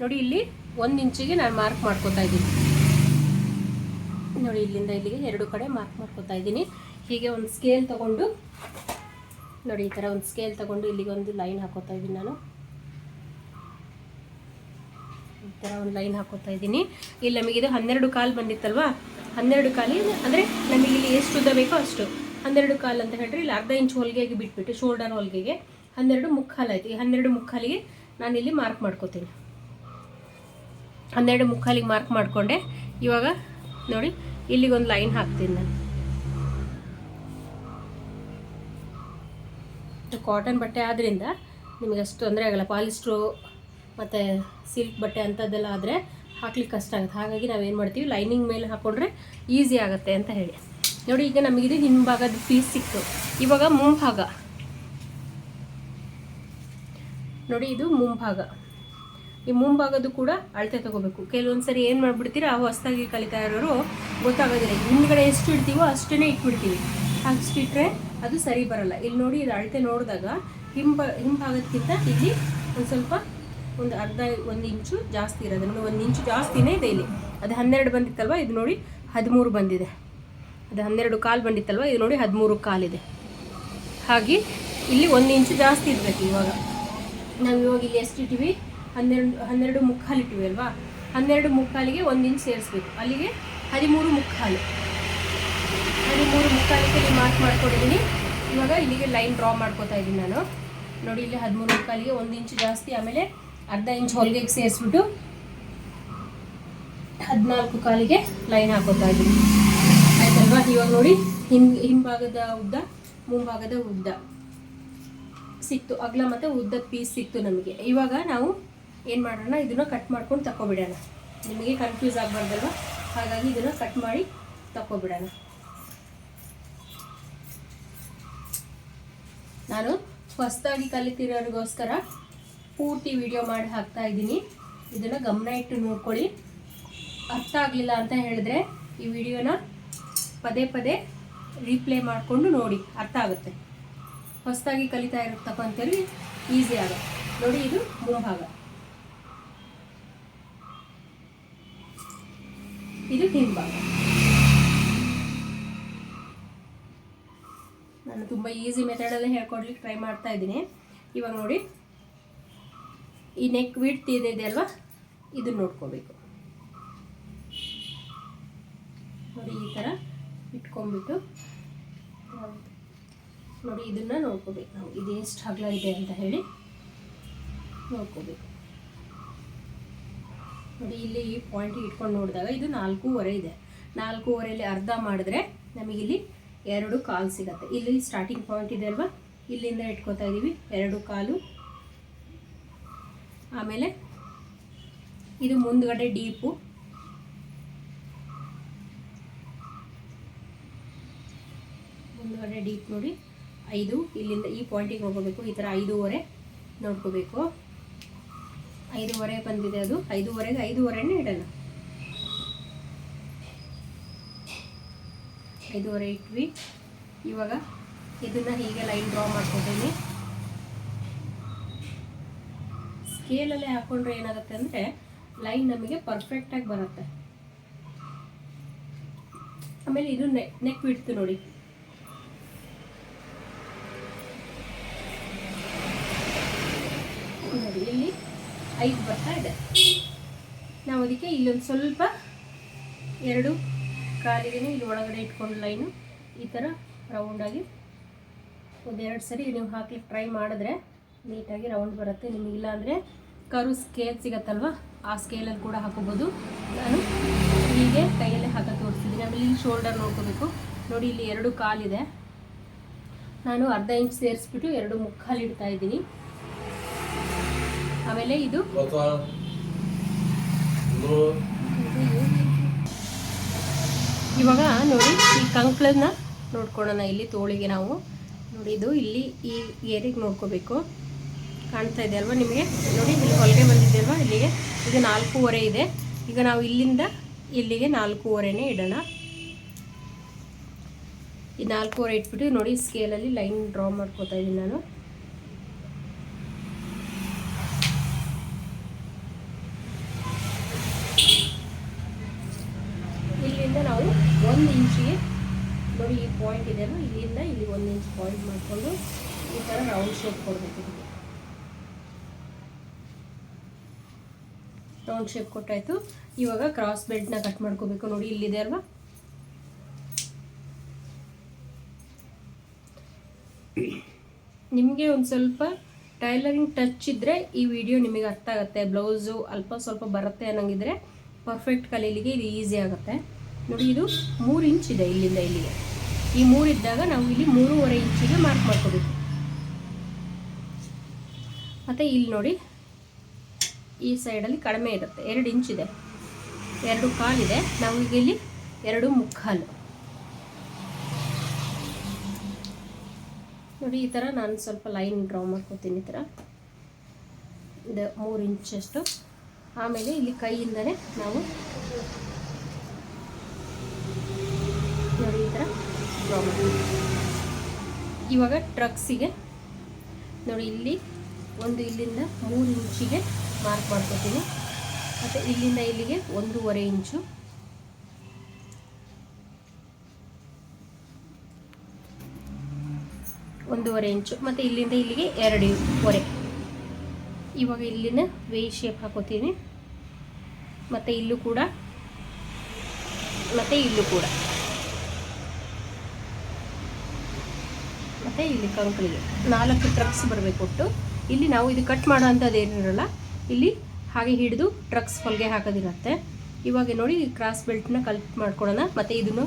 ನೋಡಿ, ಇಲ್ಲಿ ಒಂದು ಇಂಚಿಗೆ ನಾನು ಮಾರ್ಕ್ ಮಾಡ್ಕೋತಾ ಇದ್ದೀನಿ. ನೋಡಿ, ಇಲ್ಲಿಂದ ಇಲ್ಲಿಗೆ ಎರಡು ಕಡೆ ಮಾರ್ಕ್ ಮಾಡ್ಕೋತಾ ಇದ್ದೀನಿ. ಹೀಗೆ ಒಂದು ಸ್ಕೇಲ್ ತಗೊಂಡು, ನೋಡಿ, ಈ ಥರ ಒಂದು ಸ್ಕೇಲ್ ತಗೊಂಡು ಇಲ್ಲಿಗೆ ಒಂದು ಲೈನ್ ಹಾಕೋತಾ ಇದ್ದೀನಿ ನಾನು. ಈ ಥರ ಒಂದು ಲೈನ್ ಹಾಕೋತಾ ಇದ್ದೀನಿ. ಇಲ್ಲಿ ನಮಗೆ ಇದು ಹನ್ನೆರಡು ಕಾಲು ಬಂದಿತ್ತಲ್ವಾ? ಹನ್ನೆರಡು ಕಾಲಿ ಅಂದರೆ ನಮಗೆ ಇಲ್ಲಿ ಎಷ್ಟು ಉದ್ದ ಬೇಕೋ ಅಷ್ಟು. ಹನ್ನೆರಡು ಕಾಲು ಅಂತ ಹೇಳಿದ್ರೆ ಇಲ್ಲಿ ಅರ್ಧ ಇಂಚ್ ಹೊಲಿಗೆಗೆ ಬಿಟ್ಬಿಟ್ಟು ಶೋಲ್ಡರ್ ಹೊಲಿಗೆಗೆ. ಹನ್ನೆರಡು ಮುಕ್ಕಾಲು ಆಯ್ತು. ಈ ಹನ್ನೆರಡು ಮುಕ್ಕಾಲಿಗೆ ನಾನು ಇಲ್ಲಿ ಮಾರ್ಕ್ ಮಾಡ್ಕೋತೀನಿ. ಹನ್ನೆರಡು ಮುಕ್ಕಾಲಿಗೆ ಮಾರ್ಕ್ ಮಾಡಿಕೊಂಡೆ. ಇವಾಗ ನೋಡಿ, ಇಲ್ಲಿಗೊಂದು ಲೈನ್ ಹಾಕ್ತೀನಿ ನಾನು. ಕಾಟನ್ ಬಟ್ಟೆ ಆದ್ದರಿಂದ ನಿಮಗೆ ಅಷ್ಟು ತೊಂದರೆ ಆಗಲ್ಲ. ಪಾಲಿಸ್ಟ್ರು ಮತ್ತು ಸಿಲ್ಕ್ ಬಟ್ಟೆ ಅಂಥದ್ದೆಲ್ಲ ಆದರೆ ಹಾಕ್ಲಿಕ್ಕೆ ಕಷ್ಟ ಆಗುತ್ತೆ. ಹಾಗಾಗಿ ನಾವೇನು ಮಾಡ್ತೀವಿ ಲೈನಿಂಗ್ ಮೇಲೆ ಹಾಕ್ಕೊಂಡ್ರೆ ಈಸಿ ಆಗುತ್ತೆ ಅಂತ ಹೇಳಿ. ನೋಡಿ, ಈಗ ನಮಗಿದು ಹಿಂಭಾಗದ ಪೀಸ್ ಸಿಕ್ತು. ಇವಾಗ ಮುಂಭಾಗ. ನೋಡಿ, ಇದು ಮುಂಭಾಗ. ಈ ಮುಂಭಾಗದ್ದು ಕೂಡ ಅಳತೆ ತಗೋಬೇಕು. ಕೆಲವೊಂದು ಸರಿ ಏನು ಮಾಡಿಬಿಡ್ತೀರಾ ಹೊಸದಾಗಿ ಕಲಿತಾ ಇರೋರು ಗೊತ್ತಾಗೋದಿಲ್ಲ. ಹಿಂದ್ಗಡೆ ಎಷ್ಟು ಇಡ್ತೀವೋ ಅಷ್ಟೇ ಇಟ್ಬಿಡ್ತೀವಿ. ಅಷ್ಟಿಟ್ರೆ ಅದು ಸರಿ ಬರಲ್ಲ. ಇಲ್ಲಿ ನೋಡಿ ಇದು ಅಳತೆ ನೋಡಿದಾಗ ಹಿಂಬ ಹಿಂಭಾಗದಕ್ಕಿಂತ ಇಲ್ಲಿ ಒಂದು ಸ್ವಲ್ಪ ಒಂದು ಅರ್ಧ, ಒಂದು ಇಂಚು ಜಾಸ್ತಿ ಇರೋದು. ನೋಡಿ ಒಂದು ಇಂಚು ಜಾಸ್ತಿನೇ ಇದೆ ಇಲ್ಲಿ. ಅದು ಹನ್ನೆರಡು ಬಂದಿತ್ತಲ್ವ? ಇದು ನೋಡಿ ಹದಿಮೂರು ಬಂದಿದೆ. ಅದು ಹನ್ನೆರಡು ಕಾಲು ಬಂದಿತ್ತಲ್ವ? ಇದು ನೋಡಿ ಹದಿಮೂರು ಕಾಲಿದೆ ಹಾಗೆ ಇಲ್ಲಿ ಒಂದು ಇಂಚು ಜಾಸ್ತಿ ಇರಬೇಕು ಇವಾಗ. ನಾವು ಇವಾಗ ಇಲ್ಲಿ ಎಷ್ಟು ಇಟ್ಟಿವಿ? ಹನ್ನೆರಡು ಹನ್ನೆರಡು ಮುಕ್ಕಾಲು ಇಟ್ಟಿವಿ ಅಲ್ವಾ? ಹನ್ನೆರಡು ಮುಕ್ಕಾಲಿಗೆ ಒಂದು ಇಂಚ್ ಸೇರಿಸ್ಬೇಕು. ಅಲ್ಲಿಗೆ ಹದಿಮೂರು ಮುಕ್ಕಾಲು. ಹದಿಮೂರು ಮುಕ್ಕಾಲಿಗೆ ಇಲ್ಲಿ ಮಾರ್ಕ್ ಮಾಡ್ಕೊಂಡಿದ್ದೀನಿ ಇವಾಗ ಇಲ್ಲಿಗೆ ಲೈನ್ ಡ್ರಾ ಮಾಡ್ಕೋತಾ ಇದ್ದೀನಿ ನಾನು. ನೋಡಿ, ಇಲ್ಲಿ ಹದಿಮೂರು ಮುಕ್ಕಾಲಿಗೆ ಒಂದು ಇಂಚು ಜಾಸ್ತಿ, ಆಮೇಲೆ ಅರ್ಧ ಇಂಚ್ ಹೊಲಿಗೆಗೆ ಸೇರಿಸ್ಬಿಟ್ಟು ಹದಿನಾಲ್ಕು ಕಾಲಿಗೆ ಲೈನ್ ಹಾಕೋತಾ ಇದ್ದೀನಿ ಆಯ್ತಲ್ವಾ? ಇವಾಗ ನೋಡಿ ಹಿಂ ಹಿಂಭಾಗದ ಉದ್ದ, ಮುಂಭಾಗದ ಉದ್ದ. ಸಿಕ್ತು. ಅಗಲ ಮತ್ತು ಉದ್ದದ ಪೀಸ್ ಸಿಕ್ತು ನಮಗೆ. ಇವಾಗ ನಾವು ಏನು ಮಾಡೋಣ? ಇದನ್ನು ಕಟ್ ಮಾಡ್ಕೊಂಡು ತಗೊಬಿಡೋಣ ನಿಮಗೆ ಕನ್ಫ್ಯೂಸ್ ಆಗಬಾರ್ದಲ್ವ? ಹಾಗಾಗಿ ಇದನ್ನು ಕಟ್ ಮಾಡಿ ತಗೊಬಿಡೋಣ ನಾನು ಹೊಸದಾಗಿ ಕಲಿತಿರೋರಿಗೋಸ್ಕರ ಪೂರ್ತಿ ವಿಡಿಯೋ ಮಾಡಿ ಹಾಕ್ತಾ ಇದ್ದೀನಿ. ಇದನ್ನು ಗಮನ ಇಟ್ಟು ನೋಡ್ಕೊಳ್ಳಿ. ಅರ್ಥ ಆಗಲಿಲ್ಲ ಅಂತ ಹೇಳಿದ್ರೆ ಈ ವಿಡಿಯೋನ ಪದೇ ಪದೇ ರೀಪ್ಲೇ ಮಾಡಿಕೊಂಡು ನೋಡಿ. ಅರ್ಥ ಆಗುತ್ತೆ. ಹೊಸದಾಗಿ ಕಲಿತಾ ಇರತಕ್ಕಂಥವ್ರಿಗೆ ಈಸಿ ಆಗುತ್ತೆ. ನೋಡಿ, ಇದು ಮುಂಭಾಗ. ಇದು ಹಿಂಭಾಗ ನಾನು ತುಂಬ ಈಸಿ ಮೆಥಡಲ್ಲೇ ಹೇಳ್ಕೊಡ್ಲಿಕ್ಕೆ ಟ್ರೈ ಮಾಡ್ತಾ ಇದ್ದೀನಿ. ಇವಾಗ ನೋಡಿ. ಈ ನೆಕ್ ವಿಡ್ತ್ ಇದೆ ಅಲ್ವಾ? ಇದನ್ನ ನೋಡ್ಕೋಬೇಕು. ನೋಡಿ ಈ ಥರ ಇಟ್ಕೊಂಡ್ಬಿಟ್ಟು. ನೋಡಿ ಇದನ್ನು ನೋಡ್ಕೋಬೇಕು. ನಾವು ಇದು ಎಷ್ಟು ಅಗಲ ಇದೆ ಅಂತ ಹೇಳಿ ನೋಡ್ಕೋಬೇಕು. ನೋಡಿ ಇಲ್ಲಿ ಈ ಪಾಯಿಂಟ್ ಇಟ್ಕೊಂಡು ನೋಡಿದಾಗ ಇದು ನಾಲ್ಕೂವರೆ ಇದೆ. ನಾಲ್ಕೂವರೆಯಲ್ಲಿ ಅರ್ಧ ಮಾಡಿದ್ರೆ ನಮಗಿಲ್ಲಿ ಎರಡು ಕಾಲು ಸಿಗುತ್ತೆ. ಇಲ್ಲಿ ಸ್ಟಾರ್ಟಿಂಗ್ ಪಾಯಿಂಟ್ ಇದೆ ಅಲ್ವಾ? ಇಲ್ಲಿಂದ ಇಟ್ಕೋತಾ ಇದ್ದೀವಿ ಎರಡು ಕಾಲು. ಆಮೇಲೆ ಇದು ಮುಂದ್ಗಡೆ ಡೀಪು ಮುಂದ್ಗಡೆ ಡೀಪ್ ನೋಡಿ, ಐದು, ಇಲ್ಲಿಂದ ಈ ಪಾಯಿಂಟಿಗೆ ಹೋಗಬೇಕು. ಈ ಥರ ಐದೂವರೆ ನೋಡ್ಕೋಬೇಕು. ಐದೂವರೆ ಬಂದಿದೆ ಅದು. ಐದೂವರೆಗೆ ಐದೂವರೆನೇ ಇಡೋಣ. ಐದೂವರೆ ಇಟ್ವಿ. ಇವಾಗ ಇದನ್ನು ಹೀಗೆ ಲೈನ್ ಡ್ರಾ ಮಾಡ್ಕೊತೀನಿ. ಸ್ಕೇಲಲ್ಲೇ ಹಾಕೊಂಡ್ರೆ ಏನಾಗುತ್ತೆ ಅಂದರೆ ಲೈನ್ ನಮಗೆ ಪರ್ಫೆಕ್ಟಾಗಿ ಬರುತ್ತೆ. ಆಮೇಲೆ ಇದು ನೆಕ್ ನೆಕ್ ಬಿಡ್ತು ನೋಡಿ. ನೋಡಿ, ಇಲ್ಲಿ ಐದು ಬರ್ತಾ ಇದೆ. ನಾವು ಅದಕ್ಕೆ ಇಲ್ಲೊಂದು ಸ್ವಲ್ಪ ಎರಡು ಕಾಲಿಗೆ ಇಲ್ಲಿ ಒಳಗಡೆ ಇಟ್ಕೊಂಡು ಲೈನು ಈ ಥರ ರೌಂಡಾಗಿ ಒಂದೆರಡು ಸರಿ ನೀವು ಹಾಕ್ಲಿಕ್ಕೆ ಟ್ರೈ ಮಾಡಿದ್ರೆ ನೀಟಾಗಿ ರೌಂಡ್ ಬರುತ್ತೆ. ನಿಮಗಿಲ್ಲ ಅಂದರೆ ಕರು ಸ್ಕೇಲ್ ಸಿಗತ್ತಲ್ವ? ಆ ಸ್ಕೇಲಲ್ಲಿ ಕೂಡ ಹಾಕೋಬೋದು. ನಾನು ಹೀಗೆ ಕೈಯಲ್ಲೇ ಹಾಕ ತೋರಿಸ್ತಿದ್ದೀನಿ ಆಮೇಲೆ ಇಲ್ಲಿ ಶೋಲ್ಡರ್ ನೋಡ್ಕೋಬೇಕು. ನೋಡಿ, ಇಲ್ಲಿ ಎರಡು ಕಾಲಿದೆ. ನಾನು ಅರ್ಧ ಇಂಚ್ ಸೇರಿಸ್ಬಿಟ್ಟು ಎರಡು ಮುಕ್ಕಾಲು ಇಡ್ತಾ ಇದ್ದೀನಿ. ಆಮೇಲೆ ಇದು ಇವಾಗ ನೋಡಿ ಈ ಕಂಕ್ಳನ್ನ ನೋಡ್ಕೊಳ್ಳೋಣ. ಇಲ್ಲಿ ತೋಳಿಗೆ ನಾವು ನೋಡಿ ಇದು ಇಲ್ಲಿ ಈ ಏರಿಗೆ ನೋಡ್ಕೋಬೇಕು. ಕಾಣ್ತಾ ಇದೆ ಅಲ್ವಾ ನಿಮಗೆ? ನೋಡಿ ಇಲ್ಲಿ ಹೊಲಿಗೆ ಬಂದಿದೆ ಅಲ್ವಾ ಇಲ್ಲಿಗೆ? ಇದು ನಾಲ್ಕೂವರೆ ಇದೆ. ಈಗ ನಾವು ಇಲ್ಲಿಂದ ಇಲ್ಲಿಗೆ ನಾಲ್ಕೂವರೆನೇ ಇಡೋಣ. ಈ ನಾಲ್ಕೂವರೆ ಇಟ್ಬಿಟ್ಟು ನೋಡಿ ಸ್ಕೇಲಲ್ಲಿ ಲೈನ್ ಡ್ರಾ ಮಾಡ್ಕೋತಾ ಇದ್ದೀನಿ ನಾನು ಇಂಚಿಗೆ ನೋಡಿ ಇಲ್ಲಿಂದ ಇಲ್ಲಿ ಒಂದು ಇಂಚ್ ಪಾಯಿಂಟ್ ಮಾಡಿಕೊಂಡು ಈ ಥರ ರೌಂಡ್ ಶೇಪ್ ಕೊಡಬೇಕು ರೌಂಡ್ ಶೇಪ್ ಕೊಟ್ಟಾಯಿತು. ಇವಾಗ ಕ್ರಾಸ್ ಬೆಲ್ಟ್ನ ಕಟ್ ಮಾಡ್ಕೋಬೇಕು. ನೋಡಿ ಇಲ್ಲಿದೆ ಅಲ್ವಾ? ನಿಮಗೆ ಒಂದು ಸ್ವಲ್ಪ ಟೈಲರಿಂಗ್ ಟಚ್ ಇದ್ದರೆ ಈ ವಿಡಿಯೋ ನಿಮಗೆ ಅರ್ಥ ಆಗುತ್ತೆ. ಬ್ಲೌಸು ಅಲ್ಪ ಸ್ವಲ್ಪ ಬರುತ್ತೆ ಅನ್ನೋಂಗಿದ್ರೆ ಪರ್ಫೆಕ್ಟ್ ಕಲೀಲಿಗೆ ಇದು ಈಸಿ ಆಗುತ್ತೆ. ನೋಡಿ ಇದು ಮೂರು ಇಂಚ್ ಇದೆ ಇಲ್ಲಿಂದ ಇಲ್ಲಿಗೆ. ಈ ಮೂರಿದ್ದಾಗ ನಾವು ಇಲ್ಲಿ ಮೂರುವರೆ ಇಂಚಿಗೆ ಮಾರ್ಕ್ ಮಾಡ್ಕೋಬೇಕು. ಮತ್ತು ಇಲ್ಲಿ ನೋಡಿ, ಈ ಸೈಡಲ್ಲಿ ಕಡಿಮೆ ಇರುತ್ತೆ. ಎರಡು ಇಂಚಿದೆ ಎರಡು ಕಾಲಿದೆ ನಾವು ಈಗ ಇಲ್ಲಿ ಎರಡು ಮುಕ್ಕಾಲು. ನೋಡಿ, ಈ ಥರ ನಾನು ಸ್ವಲ್ಪ ಲೈನ್ ಡ್ರಾ ಮಾಡ್ಕೋತೀನಿ ಈ ಥರ ಇದು ಮೂರು ಇಂಚಷ್ಟು ಆಮೇಲೆ ಇಲ್ಲಿ ಕೈಯಿಂದನೇ ನಾವು ನೋಡಿ ಈ ಥರ ಮಾಡ್ತೀವಿ ಇವಾಗ ಟ್ರಕ್ಸಿಗೆ ನೋಡಿ ಇಲ್ಲಿ ಒಂದು ಇಲ್ಲಿಂದ ಮೂರು ಇಂಚಿಗೆ ಮಾರ್ಕ್ ಮಾಡ್ಕೋತೀನಿ. ಮತ್ತು ಇಲ್ಲಿಂದ ಇಲ್ಲಿಗೆ ಒಂದೂವರೆ ಇಂಚು. ಒಂದೂವರೆ ಇಂಚು. ಮತ್ತು ಇಲ್ಲಿಂದ ಇಲ್ಲಿಗೆ ಎರಡೂವರೆ. ಇವಾಗ ಇಲ್ಲಿನ ವೇ ಶೇಪ್ ಹಾಕೋತೀನಿ. ಮತ್ತು ಇಲ್ಲೂ ಕೂಡ. ಮತ್ತು ಇಲ್ಲೂ ಕೂಡ. ಮತ್ತು ಇಲ್ಲಿ ಕಂಕಣಿಗೆ ನಾಲ್ಕು ಟ್ರಕ್ಸ್ ಬರಬೇಕು ಒಟ್ಟು. ಇಲ್ಲಿ ನಾವು ಇದು ಕಟ್ ಮಾಡೋ ಅಂಥದ್ದು ಏನಿರಲ್ಲ, ಇಲ್ಲಿ ಹಾಗೆ ಹಿಡಿದು ಟ್ರಕ್ಸ್ ಹೊಲಿಗೆ ಹಾಕೋದಿರತ್ತೆ. ಇವಾಗ ನೋಡಿ ಕ್ರಾಸ್ ಬೆಲ್ಟ್ನ ಕಲ್ಟ್ ಮಾಡ್ಕೊಳ್ಳೋಣ ಮತ್ತು ಇದನ್ನು